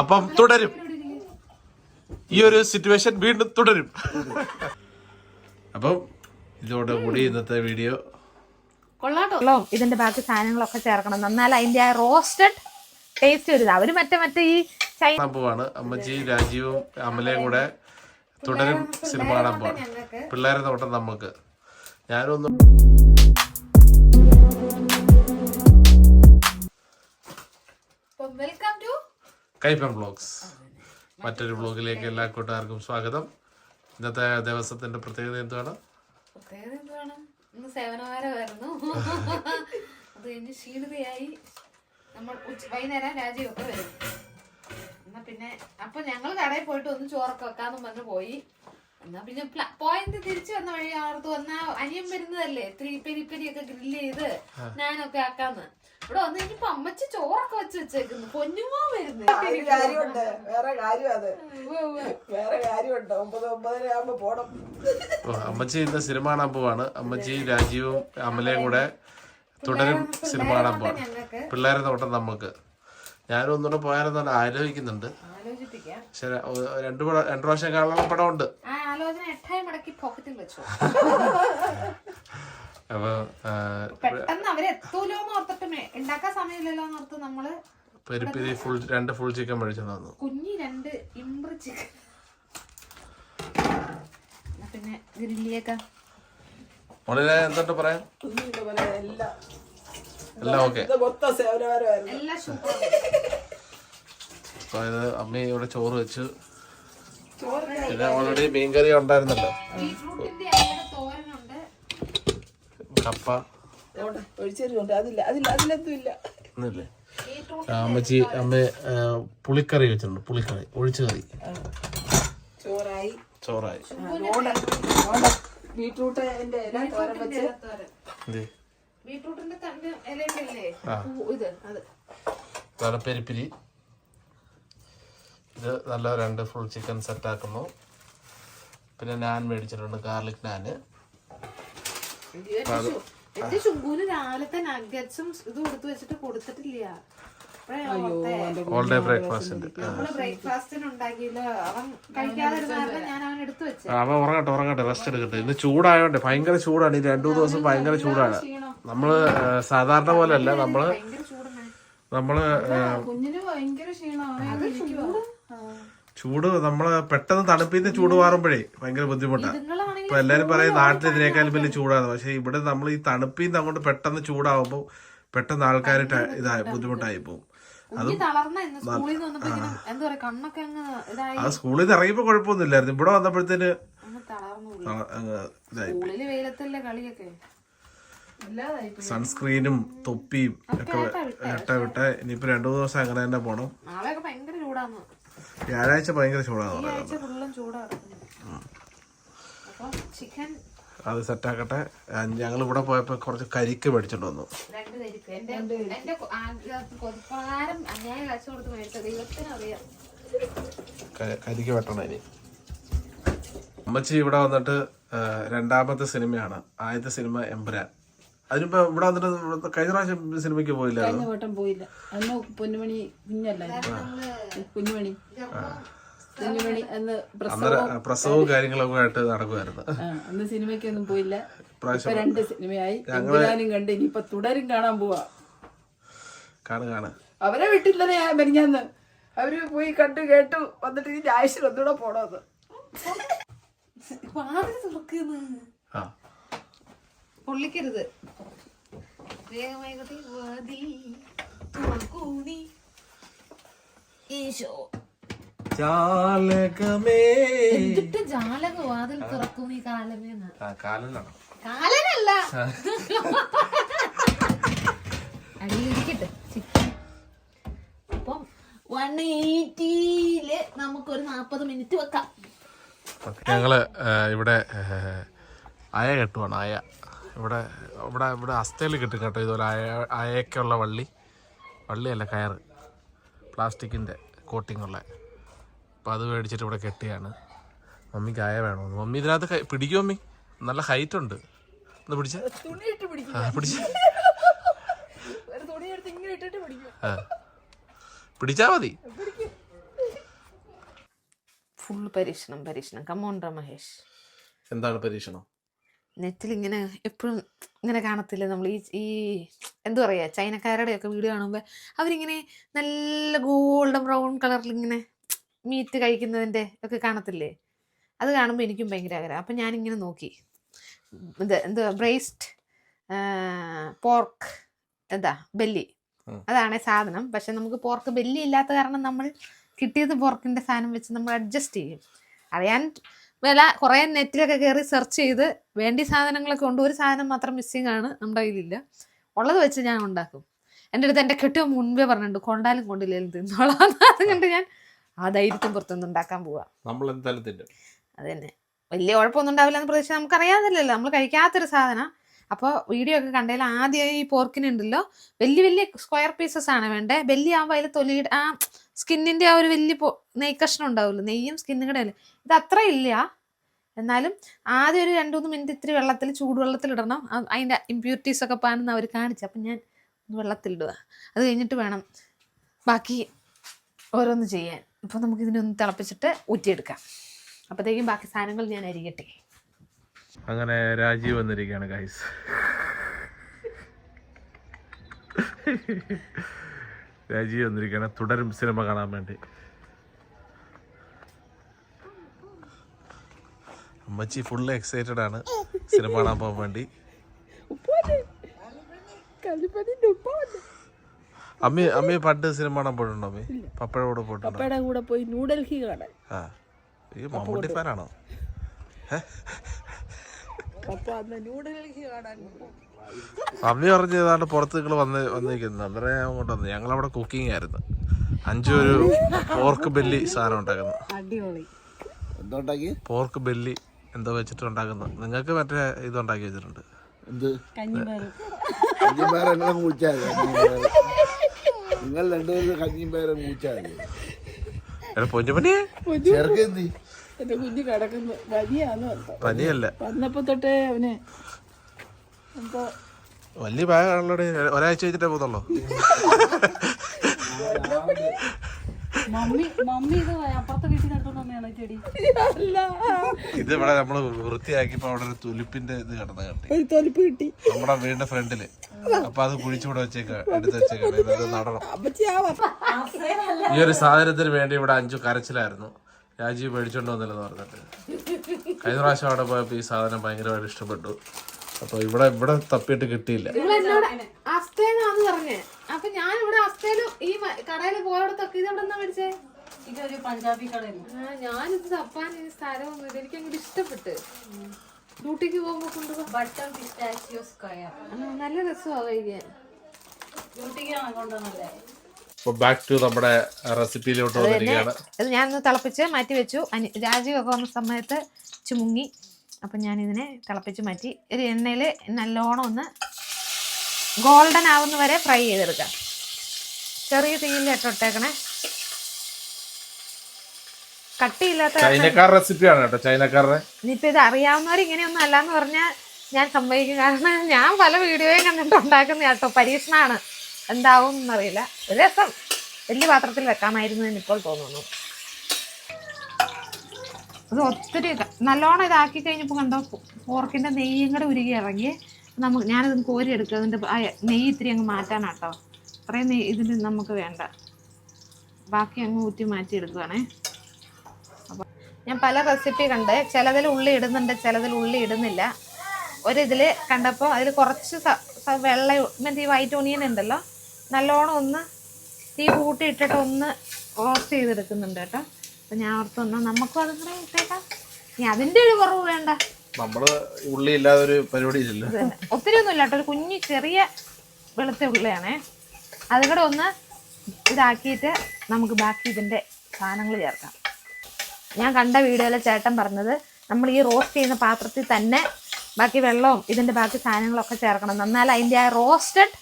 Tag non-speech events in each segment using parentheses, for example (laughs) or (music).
അപ്പം തുടരും. ഈ ഒരു സിറ്റുവേഷൻ വീണ്ടും തുടരും. അപ്പം ഇതോടെ കൂടി ഇന്നത്തെ വീഡിയോ കൊള്ളാട്ടോ. ഇതിന്റെ ബാക്കി സാധനങ്ങളൊക്കെ ചേർക്കണം. എന്നാൽ അതിന്റെ ആ റോസ്റ്റഡ് ടേസ്റ്റ് വരുന്നത് അവർ മറ്റേ മറ്റേ ഈ സംഭവമാണ്. അമ്മച്ചി രാജീവും അമലയും കൂടെ തുടരും സിനിമ കാണാൻ പോവാണ് പിള്ളേരെ നോട്ടം നമുക്ക് ഞാനൊന്നും വെൽക്കം കൈപ്പൻ ബ്ലോഗ്സ്. മറ്റൊരു ബ്ലോഗിലേക്ക് എല്ലാ കൂട്ടുകാർക്കും സ്വാഗതം. ഇന്നത്തെ ദിവസത്തിന്റെ പ്രത്യേകത എന്താണ് പ്രത്യേകത എന്തുവാണ്? ഇന്ന് സേവനവാരമായിരുന്നു. അത് കഴിഞ്ഞ് ക്ഷീണിതയായി നമ്മൾ വൈകുന്നേരം രാജീവൊക്കെ വരും. എന്നാ പിന്നെ അപ്പൊ ഞങ്ങൾ കടയിൽ പോയിട്ട് ഒന്ന് ചോറൊക്കെ വെക്കാന്ന് പറഞ്ഞു പോയി. എന്നാ പിന്നെ പോയിന്റ് തിരിച്ചു വന്ന വഴി ആർത്തു വന്ന അനിയൻ വരുന്നതല്ലേ? ഇത്തിരി പെരി പെരിയൊക്കെ ഗ്രില്ല് ചെയ്ത് ഞാനൊക്കെ ആക്കാന്ന്. ഇവിടെ വന്ന് കഴിഞ്ഞപ്പോ അമ്മച്ചി ചോറൊക്കെ വെച്ച് വെച്ചേക്കുന്നു. പൊന്നുമോ വരുന്നു. ഒരു കാര്യമുണ്ട്. വേറെ കാര്യം അത്. വേറെ കാര്യമുണ്ട്. ഒമ്പത് ഒമ്പതര ആകുമ്പോ പോണം. അമ്മച്ചി ഇന്ന് സിനിമ കാണാൻ പോവാണ്. അമ്മച്ചി രാജീവും അമലയും കൂടെ തുടരും സിനിമ കാണാൻ പോവാണ്. പിള്ളേരെ നോട്ടം നമുക്ക് ഞാനും ഒന്നുകൂടെ തന്നെ ആലോചിക്കുന്നുണ്ട്. പക്ഷെ രണ്ടു പടം രണ്ടു പ്രാവശ്യം കാണാനുള്ള പടമുണ്ട്. ആ ആലോചന എട്ടായി മടക്കി പോക്കറ്റിൽ വെച്ചു. (laughs) അപ്പൊ പെട്ടെന്ന് ഓർത്തിട്ട് ഉണ്ടാക്കാൻ സമയമില്ലല്ലോ ഓർത്ത് നമ്മൾ ഫുൾ രണ്ട് ഫുൾ ചിക്കൻ മേടിച്ചു തന്നു. കുഞ്ഞി രണ്ട് ഇമ്പ്ര ചിക്കൻ പിന്നെ ഗ്രില്ലിയൊക്കെ. മോളിനെ എന്തുണ്ട് പറയാൻ? എല്ലാം എല്ലാം ഓക്കെ ഇത് മൊത്തം സേവനവാരമായിരുന്നു എല്ലാം സൂപ്പർ അതായത് അമ്മ ഇവിടെ ചോറ് വെച്ച്. പിന്നെ ഓൾറെഡി മീൻകറി ഉണ്ടായിരുന്നല്ലോ. കപ്പ. അതില്ല അതില്ല അതിലൊന്നും ഇല്ല. ഒന്നുമില്ലേ? അമ്മച്ചി അമ്മ പുളിക്കറി വെച്ചിട്ടുണ്ട് പുളിക്കറി ഒഴിച്ചു കറി ചോറായി. ബീട്രൂട്ട് തോരൻ വെച്ച്. ബീട്രൂട്ടിന്റെ തണ്ട് ഇത് അത്. തലപ്പെരിപ്പിരി. ഇത് നല്ല രണ്ട് ഫുൾ ചിക്കൻ സെറ്റ് ആക്കുന്നു. പിന്നെ നാൻ മേടിച്ചിട്ടുണ്ട് ഗാർലിക് നാന്. എന്റെ ചുങ്കൂന് രാവിലത്തെ നഗറ്റ്സും ഇത് കൊടുത്തു വെച്ചിട്ട് കൊടുത്തിട്ടില്ല. അവൻ കഴിക്കാതിരുന്ന കാരണം ഞാൻ അവൻ എടുത്തു വെച്ചു. അവ ഉറങ്ങട്ടെ ഉറങ്ങട്ടെ റെസ്റ്റ് എടുക്കട്ടെ. ഇന്ന് ചൂടായോണ്ട് ഭയങ്കര ചൂടാണ്. ഈ രണ്ടു മൂന്ന് ദിവസം ഭയങ്കര ചൂടാണ്. നമ്മൾ സാധാരണ പോലെ അല്ല നമ്മൾ നമ്മൾ കുഞ്ഞിന് ഭയങ്കര ക്ഷീണമാണ് ചൂട് നമ്മൾ പെട്ടെന്ന് തണുപ്പിന്ന് ചൂട് മാറുമ്പോഴേ ഭയങ്കര ബുദ്ധിമുട്ടാണ് ഇപ്പൊ എല്ലാരും പറയും നാട്ടിൽ ഇതിനേക്കാളും വലിയ ചൂടാണ് പക്ഷെ ഇവിടെ നമ്മൾ ഈ തണുപ്പിന്ന് അങ്ങോട്ട് പെട്ടെന്ന് ചൂടാവുമ്പോ പെട്ടെന്ന് ആൾക്കാർ ഇതായി ബുദ്ധിമുട്ടായി പോകും അതും ആ സ്കൂളിൽ നിന്ന് ഇറങ്ങിയപ്പോ കുഴപ്പമൊന്നുമില്ലായിരുന്നു. ഇവിടെ വന്നപ്പോഴത്തേന് സൺസ്ക്രീനും തൊപ്പിയും ഒക്കെ ഇട്ട വിട്ട. ഇനിയിപ്പോ രണ്ടു മൂന്ന് ദിവസം അങ്ങനെ തന്നെ പോണം. ഭയങ്കര ചൂടാന്ന്. വ്യാഴാഴ്ച ഭയങ്കര ചൂടാന്ന് പറയുന്നത് ചൂടാണ്. ചിക്കൻ അത് സെറ്റാക്കട്ടെ ഞങ്ങൾ ഇവിടെ പോയപ്പോ കുറച്ച് കരിക്ക് മേടിച്ചിട്ട് വന്നു. കരിക്ക്. വെട്ടണം ഇനി. അമ്മച്ചി ഇവിടെ വന്നിട്ട് രണ്ടാമത്തെ സിനിമയാണ്. ആദ്യത്തെ സിനിമ എമ്പുരാൻ അതിനിപ്പോ ഇവിടെ വന്നിട്ട് കഴിഞ്ഞ പ്രാവശ്യം സിനിമയ്ക്ക് പോയില്ലായിരുന്നു? വട്ടം പോയില്ല. അന്ന് പൊന്നുമണി കുഞ്ഞല്ല? കുഞ്ഞുമണി. കുഞ്ഞുമണി അന്ന് പ്രസവം പ്രസവവും കാര്യങ്ങളൊക്കെ ആയിട്ട് നടക്കുമായിരുന്നു അന്ന് അന്ന് സിനിമയ്ക്കൊന്നും പോയില്ല. ഇപ്പൊ രണ്ട് സിനിമയായി. എമ്പുരാനും കണ്ട് ഇനിയിപ്പൊ തുടരും കാണാൻ പോവാ. കാണു കാണു. അവരെ വിട്ടില്ലേ മെരിഞ്ഞാന്ന് അവർ പോയി കണ്ടു കേട്ടു. വന്നിട്ട് ഇനി ആഴ്ചയിൽ ഒന്നുകൂടെ പോണത് വാതിൽ തുറക്കുന്നു ആ. പൊള്ളിക്കരുത്. വാതിൽ. ഈശോ. ജാലകമേ. എന്നിട്ട് ജാലക വാതിൽ തുറക്കൂ നീ കാലനല്ല. അടിയിലിരിക്കട്ടെ ചിക്കൻ. അപ്പം വൺ എയ്റ്റിയിൽ നമുക്കൊരു നാപ്പത് മിനിറ്റ് വെക്കാം. ഞങ്ങൾ ഇവിടെ ആയ അയ കെട്ടുവാണ് അയ. ഇവിടെ ഇവിടെ ഇവിടെ അസ്ഥയിൽ കിട്ടും കേട്ടോ ഇതുപോലെ അയ അയക്കുള്ള വള്ളി. വള്ളിയല്ല കയറ്. പ്ലാസ്റ്റിക്കിന്റെ കോട്ടിങ്ങുള്ള. ഉള്ള അപ്പോൾ അത് മേടിച്ചിട്ട് ഇവിടെ കെട്ടിയാണ്. മമ്മിക്ക് അയ വേണമെന്ന് മമ്മി ഇതിനകത്ത് പിടിക്കും മമ്മി. നല്ല ഹൈറ്റ് ഉണ്ട്. ഒന്ന് പിടിച്ച. തുണിയിട്ട് പിടിക്കും. ആ പിടിച്ച. ഒരു തുണി ഇങ്ങനെ ഇട്ടിട്ട് പിടിക്കും. ആ. പിടിച്ചാ മതി. പിടിക്കും. ഫുൾ പരീക്ഷണം പരീക്ഷണം. കമോണ്ട മഹേഷ് എന്താണ് പരീക്ഷണം? നെറ്റിൽ ഇങ്ങനെ എപ്പോഴും ഇങ്ങനെ കാണത്തില്ല നമ്മൾ ഈ ഈ എന്താ പറയുക ചൈനക്കാരുടെ ഒക്കെ വീഡിയോ കാണുമ്പോൾ അവരിങ്ങനെ നല്ല ഗോൾഡൻ ബ്രൗൺ കളറിൽ ഇങ്ങനെ മീറ്റ് കഴിക്കുന്നതിന്റെ ഒക്കെ കാണത്തില്ലേ? അത് കാണുമ്പോൾ എനിക്കും ഭയങ്കര ആഗ്രഹം. അപ്പം ഞാനിങ്ങനെ നോക്കി. ഇത് എന്താ ബ്രേസ്റ്റ് പോർക്ക് എന്താ ബെല്ലി. അതാണ് സാധനം. പക്ഷെ നമുക്ക് പോർക്ക് ബെല്ലി ഇല്ലാത്ത കാരണം നമ്മൾ കിട്ടിയത് പോർക്കിന്റെ സാധനം വെച്ച് നമ്മൾ അഡ്ജസ്റ്റ് ചെയ്യും. അറിയാൻ വില കുറേ നെറ്റിലൊക്കെ കയറി സെർച്ച് ചെയ്ത് വേണ്ടി സാധനങ്ങളൊക്കെ ഉണ്ട്. ഒരു സാധനം മാത്രം മിസ്സിങ് ആണ് നമ്മുടെ കയ്യിലില്ല. ഉള്ളത് വെച്ച് ഞാൻ ഉണ്ടാക്കും. എന്റെ അടുത്ത് എന്റെ കെട്ടിയ മുൻപേ പറഞ്ഞിട്ടുണ്ട് കൊണ്ടാലും കൊണ്ടില്ലേലും തിന്നോളാം അതുകൊണ്ട് (laughs) കണ്ട് ഞാൻ ആ ധൈര്യത്തിന് പുറത്തുനിന്ന് ഉണ്ടാക്കാൻ പോവാ. നമ്മൾ എന്തായാലും തിന്നും. അത് തന്നെ വലിയ കുഴപ്പമൊന്നും ഉണ്ടാവില്ല എന്ന് പ്രതീക്ഷ നമുക്കറിയാതില്ലല്ലോ നമ്മൾ കഴിക്കാത്തൊരു സാധനം. അപ്പോൾ വീഡിയോ ഒക്കെ കണ്ടതിൽ ആദ്യം ഈ പോർക്കിനുണ്ടല്ലോ വലിയ വലിയ സ്ക്വയർ പീസസ് ആണ് വേണ്ടേ. വലിയ ആവുമ്പോൾ അതിൽ തൊലിയുടെ ആ സ്കിന്നിന്റെ ആ ഒരു വലിയ പൊ- നെയ് കഷ്ണം ഉണ്ടാവുമല്ലോ നെയ്യും സ്കിന്നും കൂടെ അല്ലേ? ഇത് അത്ര ഇല്ല. എന്നാലും ആദ്യം ഒരു രണ്ട് മൂന്ന് മിനിറ്റ് ഇത്തിരി വെള്ളത്തിൽ ചൂടുവെള്ളത്തിൽ ഇടണം. അതിന്റെ ഇമ്പ്യൂരിറ്റീസ് ഒക്കെ പാനെന്ന് അവർ കാണിച്ചു. അപ്പം ഞാൻ ഒന്ന് വെള്ളത്തിലിടുക അത് കഴിഞ്ഞിട്ട് വേണം ബാക്കി ഓരോന്ന് ചെയ്യാൻ. അപ്പോൾ നമുക്ക് ഇതിനൊന്ന് തിളപ്പിച്ചിട്ട് ഊറ്റിയെടുക്കാം. അപ്പോഴത്തേക്കും ബാക്കി സാധനങ്ങൾ ഞാൻ അരിയട്ടെ അങ്ങനെ രാജീവ് വന്നിരിക്കുകയാണ് ഗൈസ് രാജീവ് വന്നിരിക്കുകയാണ്. തുടരും സിനിമ കാണാൻ വേണ്ടി. അമ്മച്ചി ഫുള്ള് എക്സൈറ്റഡ് ആണ് സിനിമ കാണാൻ പോകാൻ വേണ്ടി. അമ്മി അമ്മി പണ്ട് സിനിമ കാണാൻ പോയിട്ടുണ്ടോ അമ്മി? പപ്പയുടെ കൂടെ പോയിട്ടുണ്ടോ? പപ്പയുടെ കൂടെ പോയി ന്യൂഡൽഹി കാണാൻ. ആ. ഈ മമ്മൂട്ടി ഫാനാണോ പപ്പ ന്യൂഡൽഹി കാണാൻ. അമ്മി പറഞ്ഞ് ഏതാണ്ട് പുറത്ത് നിങ്ങൾ വന്ന് വന്നിരിക്കുന്നത് അന്നേരം ഞാൻ അങ്ങോട്ട് വന്നു. ഞങ്ങളവിടെ കുക്കിംഗ് ആയിരുന്നു. അഞ്ചു ഒരു പോർക്ക് ബെല്ലി സാധനം ഉണ്ടാക്കുന്നു. അടിപൊളി. എന്തുണ്ടാക്കി പോർക്ക് ബെല്ലി എന്തോ വെച്ചിട്ട് ഉണ്ടാക്കുന്നു. നിങ്ങൾക്ക് മറ്റേ ഇത് ഉണ്ടാക്കി വെച്ചിട്ടുണ്ട്. നിങ്ങൾ രണ്ടുപേരും കഞ്ഞിയും പേരെ ചെറുക്കെന്തി? എന്റെ കുഞ്ഞ് കിടക്കുന്നു. പനിയല്ല. വന്നപ്പോ തൊട്ടേ അവന് വലിയ ബാഗാണല്ലോ ഒരാഴ്ച കഴിഞ്ഞിട്ടേ പോകുന്നുള്ളൂ മമ്മി ഇത് അപ്പുറത്തെ വീട്ടിൽ നട്ടു തന്നെയാണ് അല്ല. ഇത് ഇവിടെ നമ്മൾ വൃത്തിയാക്കിയപ്പോ അവിടെ ഒരു തുലിപ്പിന്റെ ഇത് കിടന്ന കണ്ടി ഒരു തൊലിപ്പ് കിട്ടി. നമ്മുടെ വീടിന്റെ ഫ്രണ്ടിൽ. അപ്പൊ അത് കുഴിച്ചുകൂടെ വെച്ചേക്ക എടുത്ത് വെച്ചേക്കാണ്. ഇത് നടണം. ഈ ഒരു സാധനത്തിന് വേണ്ടി ഇവിടെ അഞ്ചു കരച്ചിലായിരുന്നു. രാജീവ് മേടിച്ചോണ്ട് വന്നില്ലെന്ന് പറഞ്ഞിട്ട്. കഴിഞ്ഞ പ്രാവശ്യം അവിടെ പോയപ്പോ ഈ സാധനം ഭയങ്കരമായിട്ട് ഇഷ്ടപ്പെട്ടു. അപ്പൊ ഇവിടെ ഇവിടെ തപ്പിയിട്ട് കിട്ടിയില്ല. എന്നോട് അസ്തേന്നാന്ന് പറഞ്ഞേ. അപ്പൊ ഞാൻ ഇവിടെ അസ്തേലും ഈ കടയിൽ പോയടത്തൊക്കെ ഇത് എവിടെ നിന്നാ മേടിച്ചേ? ഇതൊരു പഞ്ചാബി കടയിൽ ആ ഞാനിത് തപ്പാൻ ഈ സ്ഥലമൊന്നുമില്ല എനിക്ക് അങ്ങോട്ട് ഇഷ്ടപ്പെട്ട്. ഡ്യൂട്ടിക്ക് പോകുമ്പോ കൊണ്ടുപോകാം ബട്ടർ പിസ്റ്റാച്ചിയോ സ്ക്വയർ. നല്ല രസമാണ് കഴിക്കാൻ. ഡ്യൂട്ടിക്കാണ് കൊണ്ടുവന്നല്ലേ അപ്പൊ ബാക്ക് ടു നമ്മുടെ റെസിപ്പിയിലോട്ട് വന്നിരിക്കുകയാണ്. ഇത് ഞാനൊന്ന് തിളപ്പിച്ച് മാറ്റി വെച്ചു രാജീവ് ഒക്കെ വന്ന സമയത്ത് ചുമുങ്ങി. അപ്പം ഞാനിതിനെ തിളപ്പിച്ച് മാറ്റി ഒരു എണ്ണയിൽ നല്ലോണം ഒന്ന് ഗോൾഡൻ ആവുന്ന വരെ ഫ്രൈ ചെയ്തെടുക്കാം. ചെറിയ തീയിൽ ഇട്ടോട്ടേക്കണേ കട്ടിയില്ലാത്ത ചൈനക്കാർ റെസിപ്പിയാണ് കേട്ടോ ചൈനക്കാരുടെ. ഇനിയിപ്പോൾ ഇത് അറിയാവുന്നവർ ഇങ്ങനെയൊന്നും അല്ലാന്ന് പറഞ്ഞാൽ ഞാൻ സംഭവിക്കും. കാരണം ഞാൻ പല വീഡിയോയും കണ്ടിട്ട് ഉണ്ടാക്കുന്ന കേട്ടോ പരീക്ഷണമാണ് എന്താവും എന്നറിയില്ല ഒരു രസം. വലിയ പാത്രത്തിൽ വെക്കാമായിരുന്നു എന്ന് ഇപ്പോൾ തോന്നുന്നു. അത് ഒത്തിരി നല്ലോണം ഇതാക്കി കഴിഞ്ഞപ്പോൾ കണ്ടോ പോർക്കിന്റെ നെയ്യും കൂടെ ഉരുകി ഇറങ്ങി. നമുക്ക് ഞാനിത് കോരി എടുക്കുക അതിന്റെ ആ നെയ്യ് ഇത്തിരി അങ്ങ് മാറ്റാനാട്ടോ. അത്രയും നെയ്യ് ഇതിന് നമുക്ക് വേണ്ട. ബാക്കി അങ്ങ് ഊറ്റി മാറ്റി എടുക്കുകയാണേ അപ്പം ഞാൻ പല റെസിപ്പി കണ്ട്. ചിലതിൽ ഉള്ളി ഇടുന്നുണ്ട് ചിലതിൽ ഉള്ളി ഇടുന്നില്ല. ഒരിതിൽ കണ്ടപ്പോൾ അതിൽ കുറച്ച് വെള്ള ഈ വൈറ്റ് ഒണിയൻ ഉണ്ടല്ലോ. നല്ലോണം ഒന്ന് തീ കൂട്ടി ഇട്ടിട്ട് ഒന്ന് റോസ്റ്റ് ചെയ്തെടുക്കുന്നുണ്ട് കേട്ടോ. അപ്പം ഞാൻ ഓർത്തൊന്ന് നമുക്കും അതും കൂടെ ഇട്ടേക്കാം. ഇനി അതിന്റെ ഒരു കുറവ് വേണ്ട. നമ്മൾ ഉള്ളി ഇല്ലാതെ ഒരു പരിപാടി ഇല്ല ഒത്തിരി ഒന്നും ഇല്ലാട്ടോ ഒരു കുഞ്ഞു ചെറിയ വെളുത്ത ഉള്ളിയാണേ. അതും കൂടെ ഒന്ന് ഇതാക്കിയിട്ട് നമുക്ക് ബാക്കി ഇതിന്റെ സാധനങ്ങൾ ചേർക്കാം. ഞാൻ കണ്ട വീഡിയോയിലെ ചേട്ടൻ പറഞ്ഞത് നമ്മൾ ഈ റോസ്റ്റ് ചെയ്യുന്ന പാത്രത്തിൽ തന്നെ ബാക്കി വെള്ളവും ഇതിന്റെ ബാക്കി സാധനങ്ങളൊക്കെ ചേർക്കണം. എന്നാൽ അതിന്റെ ആ റോസ്റ്റഡ്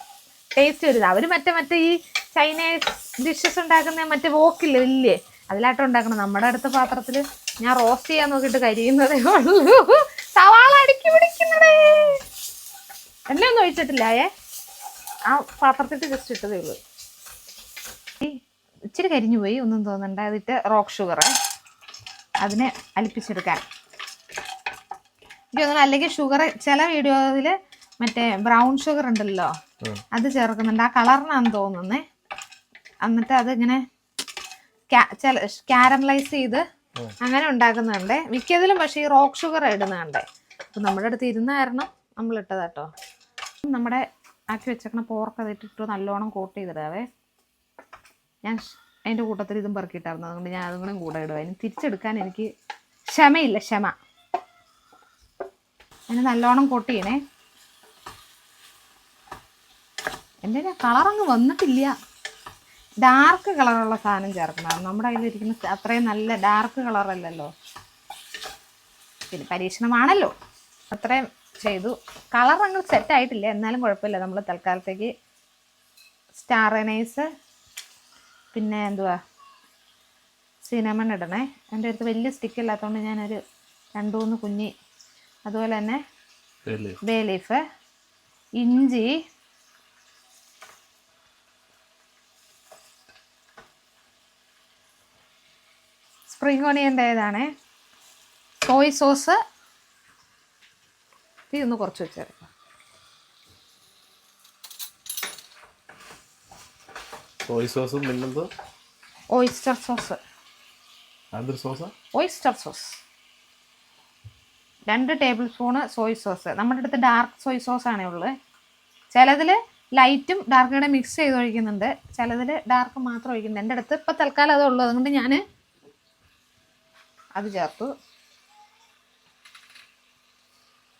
ടേസ്റ്റ് വരുന്നത് അവർ മറ്റേ മറ്റേ ഈ ചൈനീസ് ഡിഷസ് ഉണ്ടാക്കുന്ന മറ്റേ വോക്കില്ലേ വലിയ? അതിലാട്ടം ഉണ്ടാക്കണം. നമ്മുടെ അടുത്ത പാത്രത്തിൽ ഞാൻ റോസ്റ്റ് ചെയ്യാൻ നോക്കിയിട്ട് കരിയുന്നതേ ഉള്ളൂ. സവാള അടുക്കി പിടിക്കുന്നതേ. എന്നെ ഒന്നും ഒഴിച്ചിട്ടില്ല ഏ? ആ പാത്രത്തിൽ ജസ്റ്റ് ഇട്ടതേ ഉള്ളൂ. ഇച്ചിരി കരിഞ്ഞു പോയി ഒന്നും തോന്നണ്ട. അതിട്ട് റോക്ക് ഷുഗർ അതിനെ അലിപ്പിച്ചെടുക്കാൻ. എനിക്ക് തോന്നുന്നു അല്ലെങ്കിൽ ഷുഗർ ചില വീഡിയോയിൽ മറ്റേ ബ്രൗൺ ഷുഗർ ഉണ്ടല്ലോ അത് ചേർക്കുന്നുണ്ട്. ആ കളറിനാന്ന് തോന്നുന്നേ. എന്നിട്ട് അത് ക്യാ- ചില കാരമലൈസ് ചെയ്ത് അങ്ങനെ ഉണ്ടാക്കുന്നുണ്ട് മിക്കതിലും പക്ഷേ ഈ റോക്ക് ഷുഗർ ഇടുന്നുണ്ട് അപ്പം നമ്മുടെ അടുത്ത് ഇരുന്ന കാരണം നമ്മൾ ഇട്ടതാട്ടോ. നമ്മുടെ ആക്കി വെച്ചേക്കണ പോർക്ക് അതിട്ടിട്ട് നല്ലോണം കോട്ട് ചെയ്തിടാവേ. ഞാൻ അതിന്റെ കൂട്ടത്തിൽ ഇതും പെറുക്കിയിട്ടായിരുന്നു. അതുകൊണ്ട് ഞാൻ അതും കൂടെ കൂടെ ഇടുക ഇനി തിരിച്ചെടുക്കാൻ എനിക്ക് ക്ഷമയില്ല ക്ഷമ. അതിന് നല്ലോണം കോട്ട് ചെയ്യണേ. എന്റെ കളറങ്ങ് വന്നിട്ടില്ല. ഡാർക്ക് കളറുള്ള സാധനം ചേർക്കണം. നമ്മുടെ കയ്യിലിരിക്കുന്ന അത്രയും നല്ല ഡാർക്ക് കളറല്ലല്ലോ പിന്നെ പരീക്ഷണമാണല്ലോ. അത്രയും ചെയ്തു. കളർ അങ്ങ് സെറ്റ് ആയിട്ടില്ല. എന്നാലും കുഴപ്പമില്ല. നമ്മൾ തൽക്കാലത്തേക്ക് സ്റ്റാറനൈസ് പിന്നെ എന്തുവാ? സിനമൺ ഇടണേ. എന്റെ അടുത്ത് വലിയ സ്റ്റിക്ക് ഇല്ലാത്തതുകൊണ്ട് ഞാനൊരു രണ്ട് മൂന്ന് കുഞ്ഞി അതുപോലെ തന്നെ ബേ ലീഫ് ഇഞ്ചി സ്പ്രിംഗ് ഓണിയന്റെ ഏതാണ് സോയ് സോസ് തീ ഒന്ന് കുറച്ച് വെച്ചേക്കാം സോയ് സോസും പിന്നെന്തോ? ഓയിസ്റ്റർ സോസ് അതൊരു സോസ് ഓയിസ്റ്റർ സോസ് രണ്ട് ടേബിൾ സ്പൂണ് സോയ് സോസ് നമ്മുടെ അടുത്ത് ഡാർക്ക് സോയ് സോസ് ആണേ ഉള്ളത് ചിലതിൽ ലൈറ്റും ഡാർക്കും കൂടെ മിക്സ് ചെയ്ത് ഒഴിക്കുന്നുണ്ട്. ചിലതിൽ ഡാർക്ക് മാത്രം ഒഴിക്കുന്നുണ്ട്. എന്റെ അടുത്ത് ഇപ്പം തൽക്കാലം അതുള്ളൂ അതുകൊണ്ട് ഞാൻ അത് ചേർത്തു.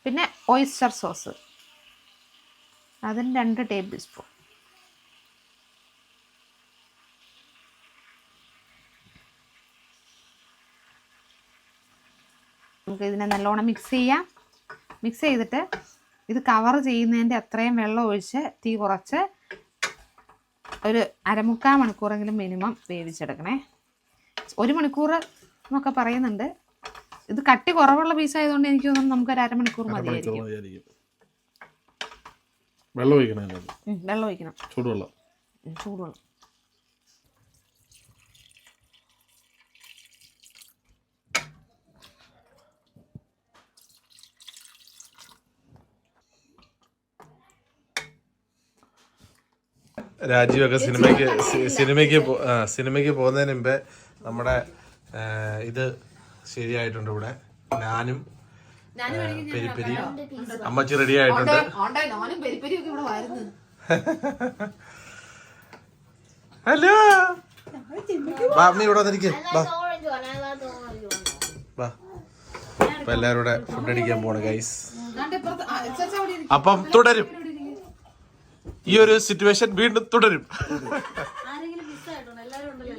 പിന്നെ ഓയിസ്റ്റർ സോസ് അതിന് രണ്ട് ടേബിൾ സ്പൂൺ നമുക്ക് ഇതിനെ നല്ലോണം മിക്സ് ചെയ്യാം. മിക്സ് ചെയ്തിട്ട് ഇത് കവർ ചെയ്യുന്നതിന്റെ അത്രയും വെള്ളം ഒഴിച്ച് തീ കുറച്ച് ഒരു അരമുക്കാൽ മണിക്കൂറെങ്കിലും മിനിമം വേവിച്ചെടുക്കണേ. ഒരു മണിക്കൂർ എന്നൊക്കെ പറയുന്നുണ്ട്. ഇത് കട്ടി കുറവുള്ള പീസ് ആയതുകൊണ്ട് എനിക്ക് തോന്നുന്നു നമുക്ക് ഒരു അരമണിക്കൂർ മതിയായിരിക്കും. വെള്ളം ഒഴിക്കണേ വെള്ളം ഒഴിക്കണം. ചൂടുവെള്ളം. ചൂടുവെള്ളം. രാജീവൊക്കെ സിനിമയ്ക്ക് സിനിമയ്ക്ക് സിനിമയ്ക്ക് പോകുന്നതിന് മുമ്പേ നമ്മുടെ ഇത് ശരിയായിട്ടുണ്ട് ഇവിടെ. ഞാനും പെരിപ്പെരി പെരി അമ്മച്ചി റെഡി ആയിട്ടുണ്ട്. ഹലോ. വാ അമ്മ ഇവിടെ വന്നിരിക്കും. വാ. വാ അപ്പൊ എല്ലാവരും ഫുഡ് അടിക്കാൻ പോണ് ഗൈസ് അപ്പം തുടരും. ഈ ഒരു സിറ്റുവേഷൻ വീണ്ടും തുടരും. ആരെങ്കിലും മിസ്സായിട്ടുണ്ടോ എല്ലാവരും ഉണ്ടല്ലോ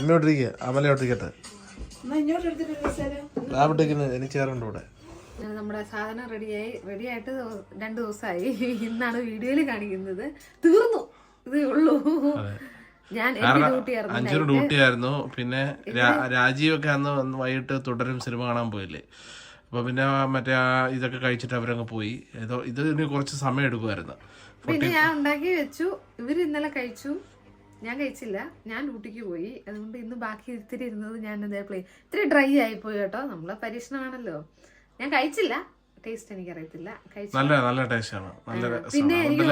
അമ്മയോട്ടിരിക്കുക അമലയോട്ടിരിക്കട്ടെ ലാബിട്ടിരിക്കുന്നത് എനിക്ക് ചേറുണ്ട് ഇവിടെ. നമ്മുടെ സാധനം റെഡിയായി റെഡിയായിട്ട് രണ്ട് ദിവസമായി. ഇന്നാണ് വീഡിയോയിൽ കാണിക്കുന്നത്. തീർന്നു. ഇതേ ഉള്ളൂ. ഞാൻ എനിക്ക് ഡ്യൂട്ടി ആയിരുന്നു അഞ്ചൊരു ഡ്യൂട്ടി പിന്നെ രാജീവ് രാജീവൊക്കെ അന്ന് വന്ന് വൈകിട്ട് തുടരും സിനിമ കാണാൻ പോയില്ലേ. അപ്പൊ പിന്നെ മറ്റേ ആ ഇതൊക്കെ കഴിച്ചിട്ട് അവരങ്ങ് പോയി. ഏതോ ഇത് കുറച്ച് സമയം എടുക്കുമായിരുന്നു. പിന്നെ ഞാൻ ഉണ്ടാക്കി വെച്ചു. ഇവർ ഇന്നലെ കഴിച്ചു. ഞാൻ കഴിച്ചില്ല. ഞാൻ ഡ്യൂട്ടിക്ക് പോയി. അതുകൊണ്ട് ഇന്ന് ബാക്കി ഇത്തിരി ഇരുന്നത് ഞാൻ ഇതേ പ്ലേ ഇത്തിരി ഡ്രൈ ആയി പോയി കേട്ടോ. നമ്മളെ പരീക്ഷണമാണല്ലോ. ഞാൻ കഴിച്ചില്ല. ടേസ്റ്റ് എനിക്കറിയത്തില്ല. അറിയത്തില്ല നല്ല നല്ല ടേസ്റ്റ് ആണ് നല്ല പിന്നെ എനിക്ക്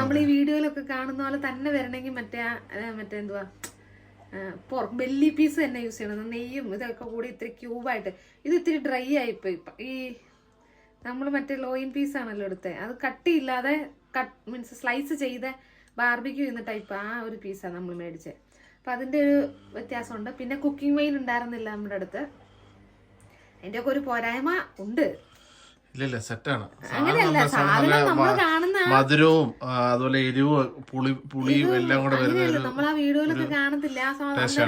നമ്മൾ ഈ വീഡിയോയിലൊക്കെ കാണുന്ന പോലെ തന്നെ വരണമെങ്കിൽ മറ്റേ മറ്റേ എന്തുവാ? പോർക്ക് ബെല്ലി പീസ് തന്നെ യൂസ് ചെയ്യണം. നെയ്യും ഇതൊക്കെ കൂടി ഇത്തിരി ക്യൂബായിട്ട് ഇത് ഇത്തിരി ഡ്രൈ ആയിപ്പോയി ഇപ്പം ഈ നമ്മൾ മറ്റേ ലോയിൻ പീസ് ആണല്ലോ എടുത്തത് അത് കട്ടിയില്ലാതെ കട്ട് മീൻസ് സ്ലൈസ് ചെയ്ത ബാർബിക്യൂ ചെയ്യുന്ന ടൈപ്പ് ആ ഒരു പീസാണ് നമ്മൾ മേടിച്ചത് അപ്പം അതിന്റെ ഒരു വ്യത്യാസമുണ്ട്. പിന്നെ കുക്കിംഗ് വെയിൽ ഉണ്ടായിരുന്നില്ല നമ്മുടെ അടുത്ത്. അതിന്റെയൊക്കെ ഒരു പോരായ്മ ഉണ്ട്. ഇല്ല ഇല്ല സെറ്റാണ് മധുരവും അതുപോലെ എരിവും പുളി പുളിയും എല്ലാം കൂടെ വരുന്ന നമ്മൾ ആ വീഡിയോയിലൊക്കെ കാണത്തില്ല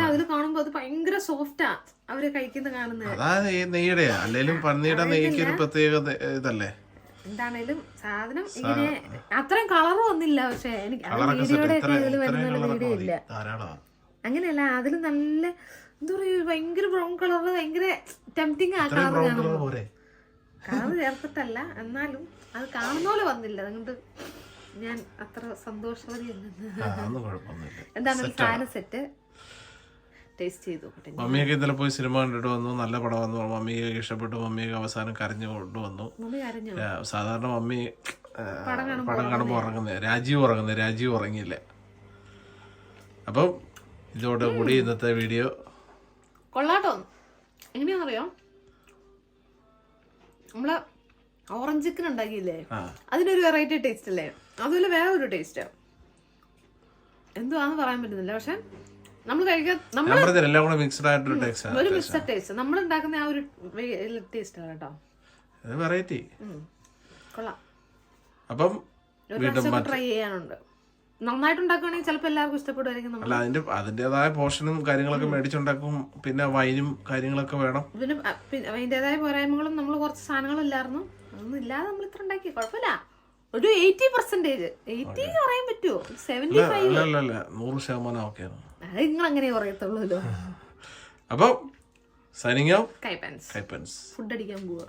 അതിൽ കാണുമ്പോ അത് ഭയങ്കര സോഫ്റ്റാ അവർ കഴിക്കുന്നത് കാണുന്നത്. അതാ നെയ്യുടെ അല്ലെങ്കിലും പന്നിയുടെ നെയ്ക്ക് ഒരു പ്രത്യേക ഇതല്ലേ? എന്താണേലും സാധനം ഇങ്ങനെ അത്രയും കളറും ഒന്നില്ല പക്ഷെ എനിക്ക് വീഡിയോയുടെ വരുന്ന വീഡിയോ ഇല്ല. അങ്ങനെയല്ല അതിൽ നല്ല എന്താ പറയുക ഭയങ്കര ബ്രൗൺ കളർ ഭയങ്കര ടെംപ്റ്റിങ് ആ കളർ കാണുമ്പോൾ കളർ ചേർത്തിട്ടല്ല എന്നാലും അത് കാണുന്ന പോലെ വന്നില്ല. അതുകൊണ്ട് ഞാൻ അത്ര കുഴപ്പമൊന്നുമില്ല. എന്താണ് ഒരു സെറ്റ് ടേസ്റ്റ് ചെയ്തു മമ്മിയൊക്കെ ഇന്നലെ പോയി സിനിമ കണ്ടിട്ട് വന്നു. നല്ല പടം വന്നു. മമ്മിയൊക്കെ ഇഷ്ടപ്പെട്ടു. മമ്മിയൊക്കെ അവസാനം കരഞ്ഞു കൊണ്ടുവന്നു സാധാരണ മമ്മി പടം കാണുമ്പോൾ ഉറങ്ങുന്നത് രാജീവ് ഉറങ്ങുന്നത് രാജീവ് ഉറങ്ങിയില്ല. അപ്പം ഇതോടെ കൂടി ഇന്നത്തെ വീഡിയോ കൊള്ളാട്ടോ. എങ്ങനെയാണെന്നറിയോ? നമ്മൾ ഓറഞ്ച് ചിക്കൻ ഉണ്ടാക്കിയില്ലേ? അതിനൊരു വെറൈറ്റി ടേസ്റ്റ് അല്ലേ? അതുപോലെ വേറെ ഒരു ടേസ്റ്റ് എന്തുവാന്ന് പറയാൻ പറ്റുന്നില്ല. പക്ഷെ നമ്മൾ കഴിക്കാൻ ഒരു മിക്സഡ് ടേസ്റ്റ് നമ്മൾ ഉണ്ടാക്കുന്ന ആ ഒരു ടേസ്റ്റ് കേട്ടോ. വെറൈറ്റി. കൊള്ളാം. അപ്പം ട്രൈ ചെയ്യാനുണ്ട്. നന്നായിട്ട് ഉണ്ടാക്കുകയാണെങ്കിൽ ചിലപ്പോൾ എല്ലാവർക്കും ഇഷ്ടപ്പെടുമായിരിക്കും അല്ല അതിന്റെ അതിന്റേതായ പോർഷനും കാര്യങ്ങളൊക്കെ മേടിച്ചുണ്ടാക്കും. പിന്നെ വൈനും കാര്യങ്ങളൊക്കെ വേണം. പിന്നെ അതിന്റേതായ പോരായ്മകളും നമ്മൾ കുറച്ച് സാധനങ്ങളും ഇല്ലായിരുന്നു അതൊന്നും ഇല്ലാതെ നമ്മൾ ഇത്ര ഉണ്ടാക്കി. കുഴപ്പമില്ല. ഒരു എയ്റ്റി പെർസെന്റേജ്. എയ്റ്റി പറയാൻ പറ്റുമോ സെവന്റി ഫൈവ് നൂറ് ശതമാനം ഓക്കെയാണ് അത് നിങ്ങൾ അങ്ങനെ പറയത്തുള്ളൂല്ലോ (laughs) അപ്പൊ സൈനിങ് ഔട്ട് കൈപ്പൻസ്. കൈപ്പൻസ്. ഫുഡ് അടിക്കാൻ പോവാ.